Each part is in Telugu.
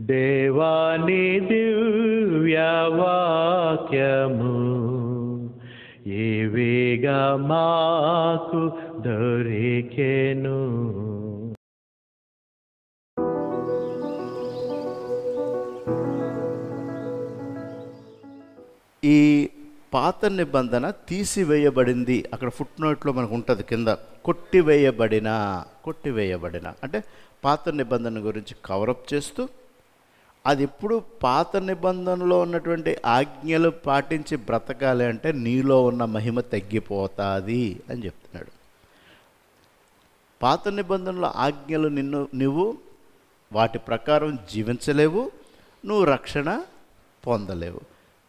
దేవాని దివ్యవాక్యము ఏవేగా మాకు దొరికెను. ఈ పాత నిబంధన తీసివేయబడింది. అక్కడ ఫుట్ నోట్లో మనకు ఉంటుంది కింద. కొట్టివేయబడిన కొట్టివేయబడిన. అంటే పాత నిబంధన గురించి కవరప్ చేస్తూ అది ఎప్పుడు పాత నిబంధనలో ఉన్నటువంటి ఆజ్ఞలు పాటించి బ్రతకాలి అంటే నీలో ఉన్న మహిమ తగ్గిపోతుంది అని చెప్తున్నాడు. పాత నిబంధనలు ఆజ్ఞలు నిన్ను నువ్వు వాటి ప్రకారం జీవించలేవు నువ్వు రక్షణ పొందలేవు.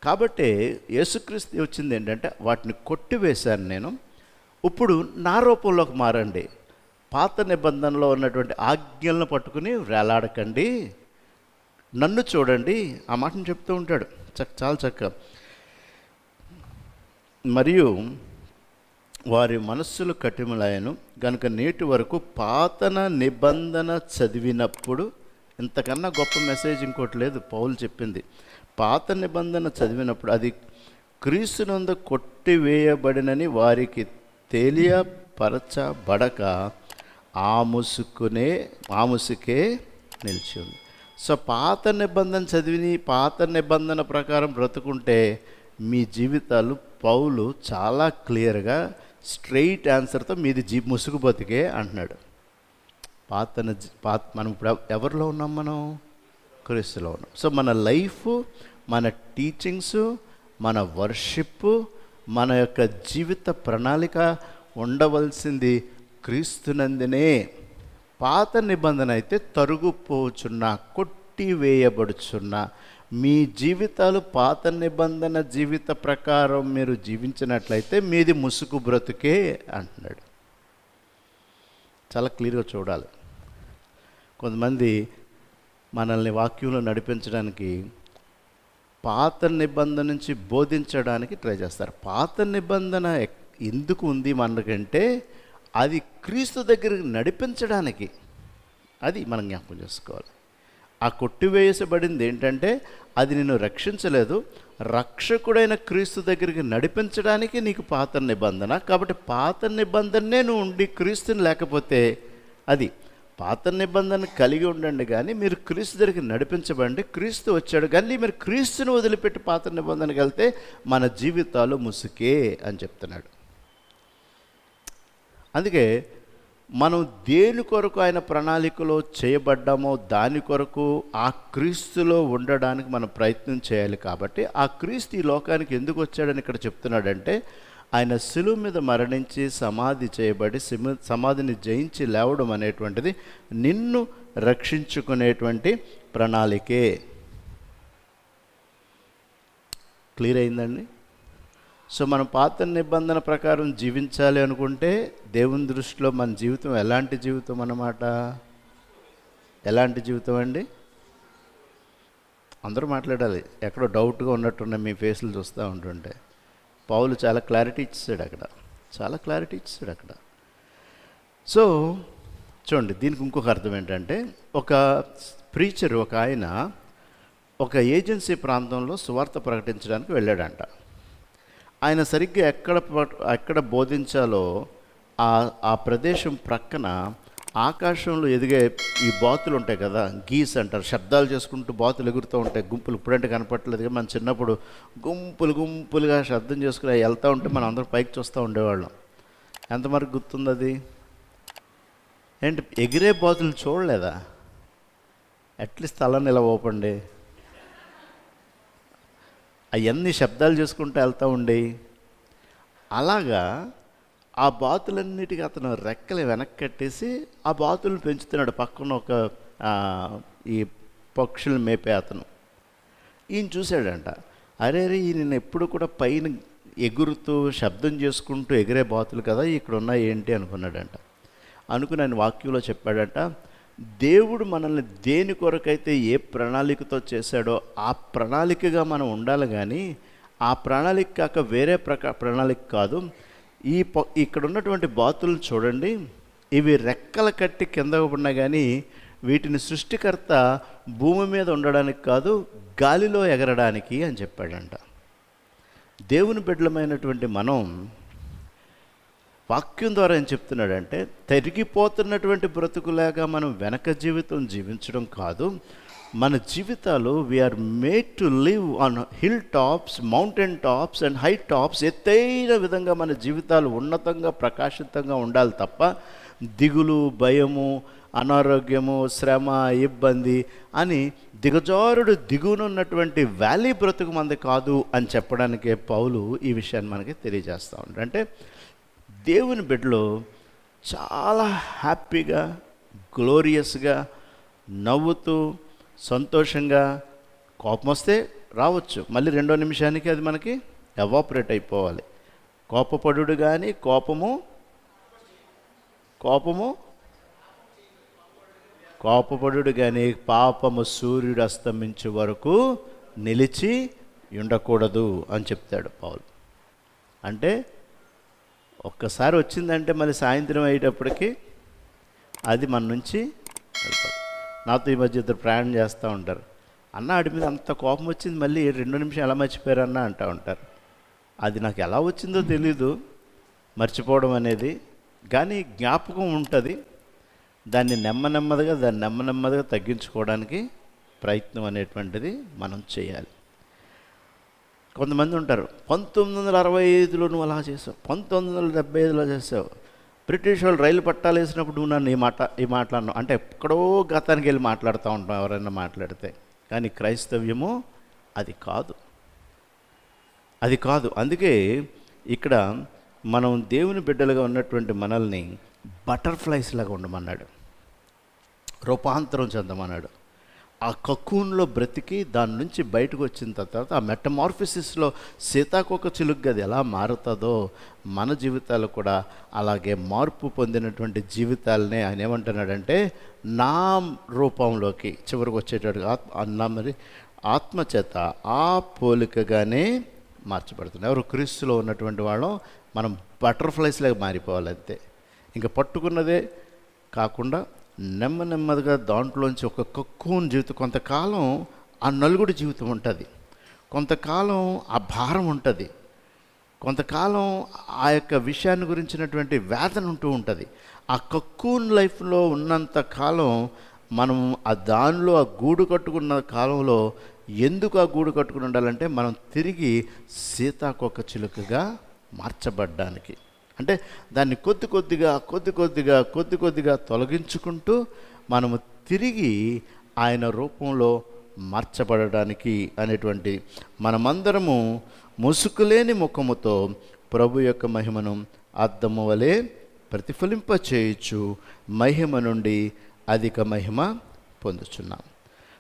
కాబట్టి యేసుక్రీస్తు వచ్చింది ఏంటంటే వాటిని కొట్టివేశాను నేను. ఇప్పుడు నా రూపంలోకి మారండి. పాత నిబంధనలో ఉన్నటువంటి ఆజ్ఞలను పట్టుకుని వేలాడకండి. నన్ను చూడండి ఆ మాటను చెప్తూ ఉంటాడు. చక్క చాలా చక్క మరియు వారి మనస్సులు కఠిమలాయను గనుక నేటి వరకు పాతన నిబంధన చదివినప్పుడు ఇంతకన్నా గొప్ప మెసేజ్ ఇంకోటి లేదు పౌలు చెప్పింది. పాత నిబంధన చదివినప్పుడు అది క్రీస్తునందు కొట్టివేయబడినని వారికి తెలియపరచబడక ఆముసుకునే ఆముసుకే నిలిచింది సో పాత నిబంధన చదివిని పాత నిబంధన ప్రకారం బ్రతుకుంటే మీ జీవితాలు పౌలు చాలా క్లియర్గా స్ట్రెయిట్ ఆన్సర్తో మీది జీ ముసుగు బతికే అంటున్నాడు. పాత పాత మనం ఇప్పుడు ఎవరిలో ఉన్నాం మనం? క్రీస్తులో ఉన్నాం. సో మన లైఫ్ మన టీచింగ్స్ మన వర్షిప్ మన యొక్క జీవిత ప్రణాళిక ఉండవలసింది క్రీస్తునందునే. పాత నిబంధన అయితే తరుగుపోచున్న కొట్టివేయబడుచున్న. మీ జీవితాలు పాత నిబంధన జీవిత ప్రకారం మీరు జీవించినట్లయితే మీది ముసుగు బ్రతుకే అంటున్నాడు. చాలా క్లియర్గా చూడాలి. కొంతమంది మనల్ని వాక్యంలో నడిపించడానికి పాత నిబంధన నుంచి బోధించడానికి ట్రై చేస్తారు. పాత నిబంధన ఎందుకు ఉంది మనకంటే అది క్రీస్తు దగ్గరికి నడిపించడానికి అది మనం జ్ఞాపకం చేసుకోవాలి. ఆ కొట్టివేయబడింది ఏంటంటే అది నిన్ను రక్షించలేదు. రక్షకుడైన క్రీస్తు దగ్గరికి నడిపించడానికి నీకు పాత నిబంధన. కాబట్టి పాత నిబంధననే నువ్వు ఉండి క్రీస్తుని లేకపోతే అది పాత నిబంధన కలిగి ఉండండి కానీ మీరు క్రీస్తు దగ్గరికి నడిపించబండి క్రీస్తు వచ్చాడు కానీ మీరు క్రీస్తుని వదిలిపెట్టి పాత నిబంధనకి వెళ్తే మన జీవితాలు ముసుకే అని చెప్తున్నాడు. అందుకే మనం దేని కొరకు ఆయన ప్రణాళికలో చేయబడ్డామో దాని కొరకు ఆ క్రీస్తులో ఉండడానికి మనం ప్రయత్నం చేయాలి కాబట్టి ఆ క్రీస్తు ఈ లోకానికి ఎందుకు వచ్చాడని ఇక్కడ చెప్తున్నాడంటే ఆయన శిలువ మీద మరణించి సమాధి చేయబడి సమాధిని జయించి లేవడం అనేటువంటిది నిన్ను రక్షించుకునేటువంటి ప్రణాళికే. క్లియర్ అయిందండి? సో మనం పాత నిబంధన ప్రకారం జీవించాలి అనుకుంటే దేవుని దృష్టిలో మన జీవితం ఎలాంటి జీవితం అన్నమాట? ఎలాంటి జీవితం అండి? అందరూ మాట్లాడాలి. ఎక్కడో డౌట్గా ఉన్నట్టున్న మీ ఫేస్లు చూస్తూ ఉంటుంటే. పావులు చాలా క్లారిటీ ఇచ్చాడు అక్కడ. చాలా క్లారిటీ ఇచ్చాడు అక్కడ. సో చూడండి దీనికి ఇంకొక అర్థం ఏంటంటే ఒక ప్రీచర్ ఒక ఆయన ఒక ఏజెన్సీ ప్రాంతంలో సువార్త ప్రకటించడానికి వెళ్ళాడంట. ఆయన సరిగ్గా ఎక్కడ ఎక్కడ బోధించాలో ఆ ఆ ప్రదేశం ప్రక్కన ఆకాశంలో ఎదిగే ఈ బాతులు ఉంటాయి కదా గీస్ అంటారు. శబ్దాలు చేసుకుంటూ బాతులు ఎగురుతూ ఉంటాయి. గుంపులు ఇప్పుడంటే కనపట్లేదు మన చిన్నప్పుడు గుంపులు గుంపులుగా శబ్దం చేసుకుని వెళ్తూ ఉంటే మనం అందరం పైకి చూస్తూ ఉండేవాళ్ళం. ఎంతవరకు గుర్తుంది అది ఏంటి ఎగిరే బాతులు చూడలేదా? అట్లీస్ట్ స్థలాన్ని ఇలా ఓపండి. అవన్నీ శబ్దాలు చేసుకుంటూ వెళ్తూ ఉండి అలాగా ఆ బాతులన్నిటికీ అతను రెక్కలు వెనక్కి కట్టేసి ఆ బాతులను పెంచుతున్నాడు. పక్కన ఒక ఈ పక్షులు మేపే అతను. ఈయన చూశాడంట అరే అరే ఈయన ఎప్పుడు కూడా పైన ఎగురుతూ శబ్దం చేసుకుంటూ ఎగిరే బాతులు కదా ఇక్కడ ఉన్నాయి ఏంటి అనుకున్నాడంట. అనుకుని ఆయన వాక్యంలో చెప్పాడంట దేవుడు మనల్ని దేని కొరకైతే ఏ ప్రణాళికతో చేశాడో ఆ ప్రణాళికగా మనం ఉండాలి కానీ ఆ ప్రణాళిక కాక వేరే ప్రకా ప్రణాళిక కాదు. ఈ ఇక్కడ ఉన్నటువంటి బాతులను చూడండి. ఇవి రెక్కలు కట్టి కింద పడినా కానీ వీటిని సృష్టికర్త భూమి మీద ఉండడానికి కాదు గాలిలో ఎగరడానికి అని చెప్పాడంట. దేవుని బిడ్డలమైనటువంటి మనం వాక్యం ద్వారా ఏం చెప్తున్నాడంటే తరిగిపోతున్నటువంటి బ్రతుకులాగా మనం వెనక జీవితం జీవించడం కాదు. మన జీవితాలు we are made to live on hill tops mountain tops and high tops ఎత్తైన విధంగా మన జీవితాలు ఉన్నతంగా ప్రకాశితంగా ఉండాలి తప్ప దిగులు భయము అనారోగ్యము శ్రమ ఇబ్బంది అని దిగజారుడు దిగునున్నటువంటి వ్యాలీ బ్రతుకు మంది కాదు అని చెప్పడానికే పౌలు ఈ విషయాన్ని మనకి తెలియజేస్తూ ఉంటాడు అంటే దేవుని బిడ్డలో చాలా హ్యాపీగా గ్లోరియస్గా నవ్వుతూ సంతోషంగా కోపం వస్తే రావచ్చు. మళ్ళీ రెండో నిమిషానికి అది మనకి ఎవాపరేట్ అయిపోవాలి. కోపపడుడు కానీ కోపము కోపము కోపపడుడు కానీ పాపము సూర్యుడు అస్తమించే వరకు నిలిచి ఉండకూడదు అని చెప్తాడు పౌలు. అంటే ఒక్కసారి వచ్చిందంటే మళ్ళీ సాయంత్రం అయ్యేటప్పటికి అది మన నుంచి నాతో ఈ మధ్య ఇద్దరు ప్రయాణం చేస్తూ ఉంటారు. అన్న ఆడి మీద అంత కోపం వచ్చింది మళ్ళీ రెండు నిమిషం ఎలా మర్చిపోయారన్న అంటూ ఉంటారు. అది నాకు ఎలా వచ్చిందో తెలీదు మర్చిపోవడం అనేది. కానీ జ్ఞాపకం ఉంటుంది. దాన్ని నెమ్మ నెమ్మదిగా దాన్ని నెమ్మ నెమ్మదిగా తగ్గించుకోవడానికి ప్రయత్నం అనేటువంటిది మనం చేయాలి. కొంతమంది ఉంటారు. పంతొమ్మిది వందల అరవై ఐదులో నువ్వు అలా చేసావు. పంతొమ్మిది వందల డెబ్బై ఐదులో చేసావు. బ్రిటిష్ వాళ్ళు రైలు పట్టాలు వేసినప్పుడు నువ్వు నన్ను ఈ మాట ఈ మాట్లాడినావు అంటే ఎక్కడో గతానికి వెళ్ళి మాట్లాడుతూ ఉంటాం ఎవరైనా మాట్లాడితే. కానీ క్రైస్తవ్యము అది కాదు. అది కాదు. అందుకే ఇక్కడ మనం దేవుని బిడ్డలుగా ఉన్నటువంటి మనల్ని బటర్ఫ్లైస్ లాగా ఉండమన్నాడు. రూపాంతరం చెందమన్నాడు. ఆ కక్కున్లో బ్రతికి దాని నుంచి బయటకు వచ్చిన తర్వాత ఆ మెటమార్ఫిసిస్లో సీతాకోక చిలుగ్గా అది ఎలా మారుతుందో మన జీవితాలు కూడా అలాగే మార్పు పొందినటువంటి జీవితాలనే ఆయన ఏమంటున్నాడంటే నా రూపంలోకి చివరికి వచ్చేటట్టుగా ఆత్మ నా మరి ఆత్మ చేత ఆ పోలికగానే మార్చబడుతుంది. ఎవరు క్రీస్తులో ఉన్నటువంటి వాళ్ళం మనం బటర్ఫ్లైస్ లాగా మారిపోవాలి అంతే. ఇంకా పట్టుకున్నదే కాకుండా నెమ్మ నెమ్మదిగా దాంట్లోంచి ఒక కక్కుని జీవితం. కొంతకాలం ఆ నలుగుడి జీవితం ఉంటుంది. కొంతకాలం ఆ భారం ఉంటుంది. కొంతకాలం ఆ యొక్క విషయాన్ని గురించినటువంటి వేదన ఉంటూ ఉంటుంది. ఆ కక్కూన్ లైఫ్లో ఉన్నంత కాలం మనం ఆ దానిలో ఆ గూడు కట్టుకున్న కాలంలో ఎందుకు ఆ గూడు కట్టుకుని ఉండాలంటే మనం తిరిగి సీతాకొక చిలుకగా మార్చబడ్డానికి. అంటే దాన్ని కొద్ది కొద్దిగా కొద్ది కొద్దిగా కొద్ది కొద్దిగా తొలగించుకుంటూ మనము తిరిగి ఆయన రూపంలో మార్చబడడానికి అనేటువంటి మనమందరము ముసుకులేని ముఖముతో ప్రభు యొక్క మహిమను అర్థము వలె ప్రతిఫలింపచేయచ్చు మహిమ నుండి అధిక మహిమ పొందుచున్నాం.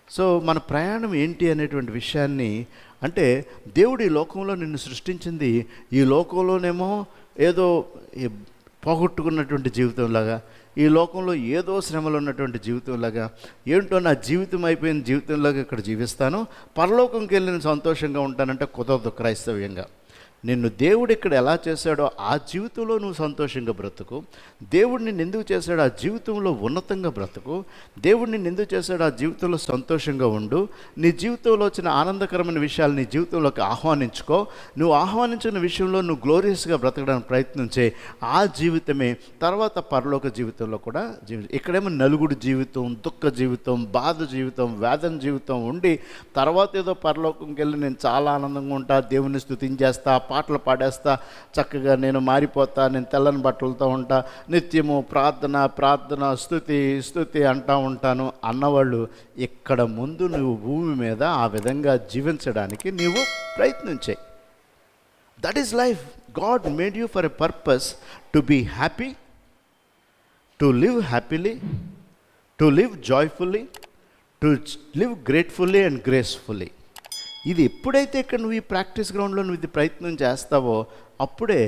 సో మన ప్రయాణం ఏంటి అనేటువంటి విషయాన్ని అంటే దేవుడు ఈ లోకంలో నిన్ను సృష్టించింది ఈ లోకంలోనేమో ఏదో పోగొట్టుకున్నటువంటి జీవితంలాగా ఈ లోకంలో ఏదో శ్రమలు ఉన్నటువంటి జీవితంలాగా ఏంటో నా జీవితం అయిపోయిన జీవితంలాగా ఇక్కడ జీవిస్తాను పరలోకంకి వెళ్ళిన నేను సంతోషంగా ఉంటానంటే కుదరదు క్రైస్తవ్యంగా. నిన్ను దేవుడు ఇక్కడ ఎలా చేశాడో ఆ జీవితంలో నువ్వు సంతోషంగా బ్రతుకు. దేవుడు నిన్ను ఎందుకు చేశాడు? ఆ జీవితంలో ఉన్నతంగా బ్రతుకు. దేవుడు నిన్ను ఎందుకు చేశాడు? ఆ జీవితంలో సంతోషంగా ఉండు. నీ జీవితంలో వచ్చిన ఆనందకరమైన విషయాలు నీ జీవితంలోకి ఆహ్వానించుకో. నువ్వు ఆహ్వానించిన విషయంలో నువ్వు గ్లోరియస్గా బ్రతకడానికి ప్రయత్నం చేయి. ఆ జీవితమే తర్వాత పరలోక జీవితంలో కూడా జీవి ఇక్కడేమో నలుగుడు జీవితం దుఃఖ జీవితం బాధ జీవితం వేదన జీవితం ఉండి తర్వాత ఏదో పరలోకంకి వెళ్ళి నేను చాలా ఆనందంగా ఉంటా దేవుని స్థుతించేస్తా పాటలు పాడేస్తా చక్కగా నేను మారిపోతా నేను తెల్లని బట్టలతో ఉంటా నిత్యము ప్రార్థన ప్రార్థన స్థుతి స్థుతి అంటా ఉంటాను. అన్నవాళ్ళు ఇక్కడ ముందు నువ్వు భూమి మీద ఆ విధంగా జీవించడానికి నీవు ప్రయత్నం చేయి that is life God made you for a purpose to be happy to live happily to live joyfully to live gratefully and gracefully ఇది ఎప్పుడైతే ఇక్కడ నువ్వు ఈ ప్రాక్టీస్ గ్రౌండ్లో నువ్వు ఇది ప్రయత్నం చేస్తావో అప్పుడే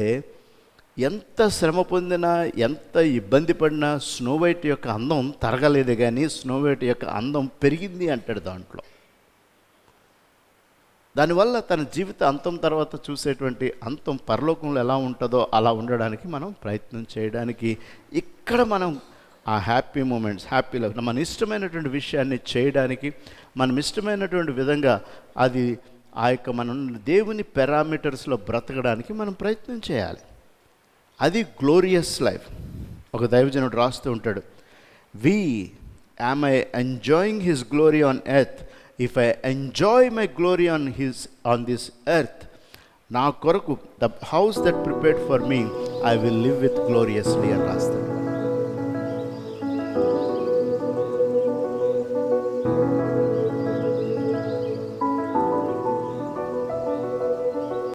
ఎంత శ్రమ పొందినా ఎంత ఇబ్బంది పడినా స్నో వైట్ యొక్క అందం తరగలేదు కానీ స్నో వైట్ యొక్క అందం పెరిగింది అంటాడు దాంట్లో. దానివల్ల తన జీవిత అంతం తర్వాత చూసేటువంటి అంతం పరలోకంలో ఎలా ఉంటుందో అలా ఉండడానికి మనం ప్రయత్నం చేయడానికి ఇక్కడ మనం ఆ హ్యాపీ మూమెంట్స్ హ్యాపీ లైఫ్ మన ఇష్టమైనటువంటి విషయాన్ని చేయడానికి మనం ఇష్టమైనటువంటి విధంగా అది ఆ యొక్క మనం దేవుని పారామీటర్స్లో బ్రతకడానికి మనం ప్రయత్నం చేయాలి. అది గ్లోరియస్ లైఫ్. ఒక దైవజనుడు రాస్తూ ఉంటాడు we am I enjoying his glory on earth. If I enjoy my glory on his on this earth నా కొరకు the house that prepared for me I will live with gloriously అని రాస్తాడు.